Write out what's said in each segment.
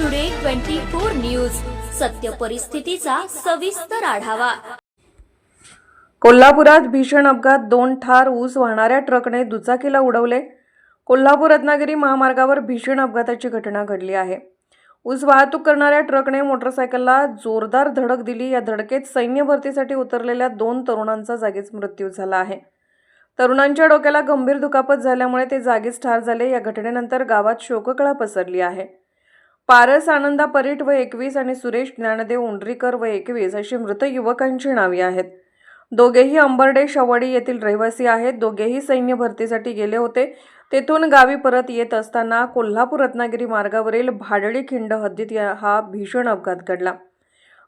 Today twenty four news सत्य परिस्थितीचा सविस्तर आढावा. कोल्हापुरात भीषण अपघात दोन ठार ऊस वाहणाऱ्या ट्रकने दुचाकीला उडवले. कोल्हापूर रत्नागिरी महामार्गावर भीषण अपघाताची घटना घडली आहे. ऊस वाहतूक करणाऱ्या ट्रकने मोटरसायकलला जोरदार धडक दिली. या धडकेत सैन्य भरतीसाठी उतरलेल्या दोन तरुणांचा जागीच मृत्यू झाला आहे. तरुणांच्या डोक्याला गंभीर दुखापत झाल्यामुळे ते जागीच ठार झाले. या घटनेनंतर गावात शोककळा पसरली आहे. पारस आनंदा परीट व एकवीस आणि सुरेश ज्ञानदेव उंडरीकर व एकवीस अशी मृत युवकांची नावे आहेत. दोघेही अंबर्डे शवडी येथील रहिवासी आहेत. दोघेही सैन्य भरतीसाठी गेले होते. तेथून गावी परत येत असताना कोल्हापूर रत्नागिरी मार्गावरील भाडळी खिंड हद्दीत हा भीषण अपघात घडला.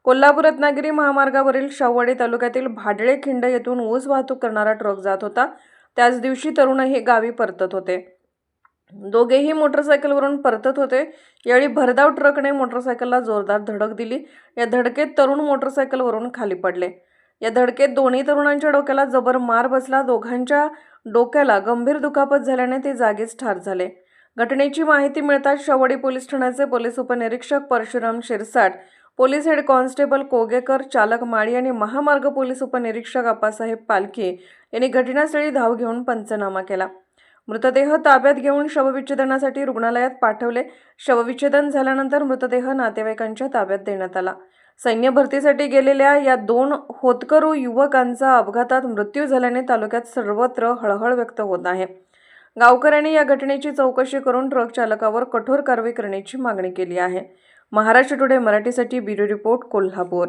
कोल्हापूर रत्नागिरी महामार्गावरील शवडी तालुक्यातील भाडळे खिंड येथून ऊस वाहतूक करणारा ट्रक जात होता. त्याच दिवशी तरुणही गावी परतत होते. दोघेही मोटरसायकलवरून परतत होते. यावेळी भरधाव ट्रकने मोटरसायकलला जोरदार धडक दिली. या धडकेत तरुण मोटरसायकलवरून खाली पडले. या धडकेत दोन्ही तरुणांच्या डोक्याला जबर मार बसला. दोघांच्या डोक्याला गंभीर दुखापत झाल्याने ते जागीच ठार झाले. घटनेची माहिती मिळताच शवडी पोलीस ठाण्याचे पोलीस उपनिरीक्षक Parshuram Shirsat police head constable Kogekar चालक माळी आणि महामार्ग पोलीस उपनिरीक्षक आप्पासाहेब पालखी यांनी घटनास्थळी धाव घेऊन पंचनामा केला. मृतदेह ताब्यात घेऊन शवविच्छेदनासाठी रुग्णालयात पाठवले. शवविच्छेदन झाल्यानंतर मृतदेह नातेवाईकांच्या ताब्यात देण्यात आला. सैन्य भरतीसाठी गेलेल्या या दोन होतकरू युवकांचा अपघातात मृत्यू झाल्याने तालुक्यात सर्वत्र हळहळ व्यक्त होत आहे. गावकऱ्यांनी या घटनेची चौकशी करून ट्रक चालकावर कठोर कारवाई करण्याची मागणी केली आहे. महाराष्ट्र टुडे मराठीसाठी ब्युरो रिपोर्ट कोल्हापूर.